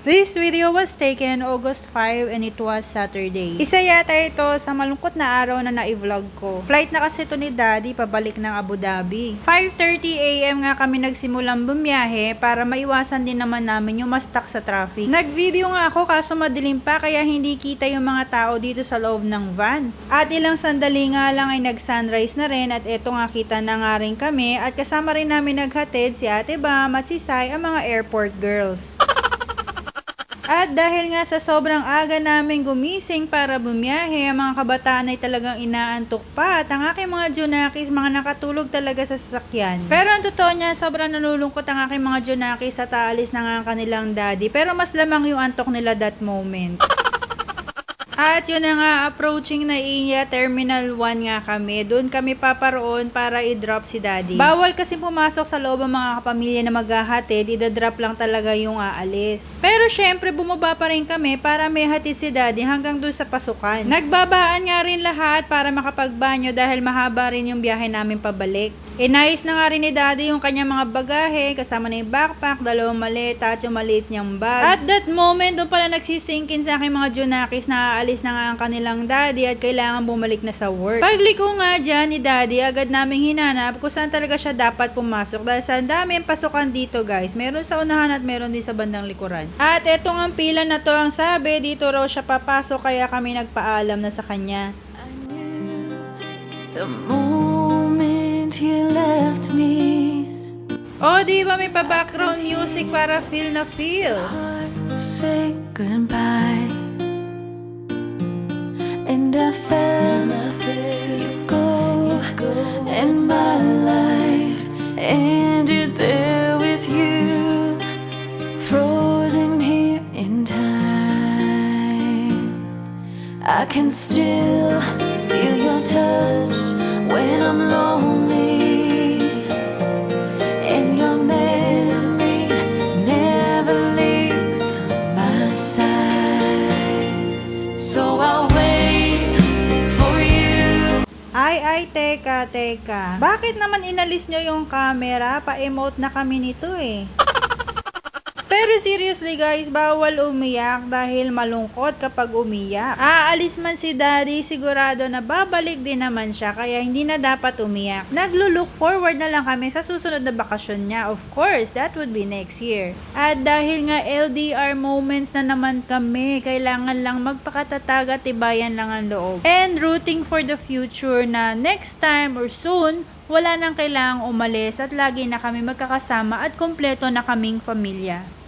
This video was taken August 5 and it was Saturday. Isa yata ito sa malungkot na araw na na-vlog ko. Flight na kasi ito ni Daddy pabalik ng Abu Dhabi. 5.30am nga kami nagsimulang bumiyahe para maiwasan din naman namin yung mastak sa traffic. Nag-video nga ako kaso madilim pa kaya hindi kita yung mga tao dito sa loob ng van. At ilang sandali nga lang ay nag-sunrise na rin at eto nga kita na nga rin kami at kasama rin namin naghatid si Ate Bam at si Sai ang mga airport girls. At dahil nga sa sobrang aga namin gumising para bumiyahe, ang mga kabataan ay talagang inaantok pa. At ang aking mga junakis, mga nakatulog talaga sa sasakyan. Pero ang totoo niya, sobrang nalulungkot ang aking mga junakis sa taalis ng ang kanilang daddy. Pero mas lamang yung antok nila that moment. At yun na nga, approaching na Inya Terminal 1 nga kami. Doon kami paparoon para i-drop si daddy. Bawal kasi pumasok sa loob ang mga kapamilya na maghahatid. Ida-drop lang talaga yung aalis. Pero syempre, bumaba pa rin kami para may hatid si daddy hanggang doon sa pasukan. Nagbabaan nga rin lahat para makapagbanyo dahil mahaba rin yung biyahe namin pabalik. Inayos na nga rin ni daddy yung kanyang mga bagahe, kasama na yung backpack, dalawang maleta at yung maliit niyang bag. At that moment, doon pala nagsisingkin sa aking mga junakis na aalis na nga ang kanilang daddy at kailangan bumalik na sa work. Pagliko nga dyan ni daddy, agad naming hinanap kung saan talaga siya dapat pumasok dahil sa dami ang pasukan dito guys. Meron sa unahan at meron din sa bandang likuran. At etong ang pila na to ang sabi, dito raw siya papasok kaya kami nagpaalam na sa kanya. The moment you left me, Oh, di ba may pa-background music para feel na feel? say goodbye. In time. I can still feel your touch when I'm lonely. And your memory never leaves my side. So I'll wait for you. Ay, ay, teka, teka. Bakit naman inalis nyo yung camera? Pa-emote na kami nito eh. Pero seriously guys, bawal umiyak dahil malungkot kapag umiyak. Aalis man si daddy, sigurado na babalik din naman siya kaya hindi na dapat umiyak. Naglo-look forward na lang kami sa susunod na bakasyon niya. Of course, that would be next year. At dahil nga LDR moments na naman kami, kailangan lang magpakatatag at tibayan lang ang loob. And rooting for the future na next time or soon, wala nang kailangang umalis at lagi na kami magkakasama at kompleto na kaming pamilya.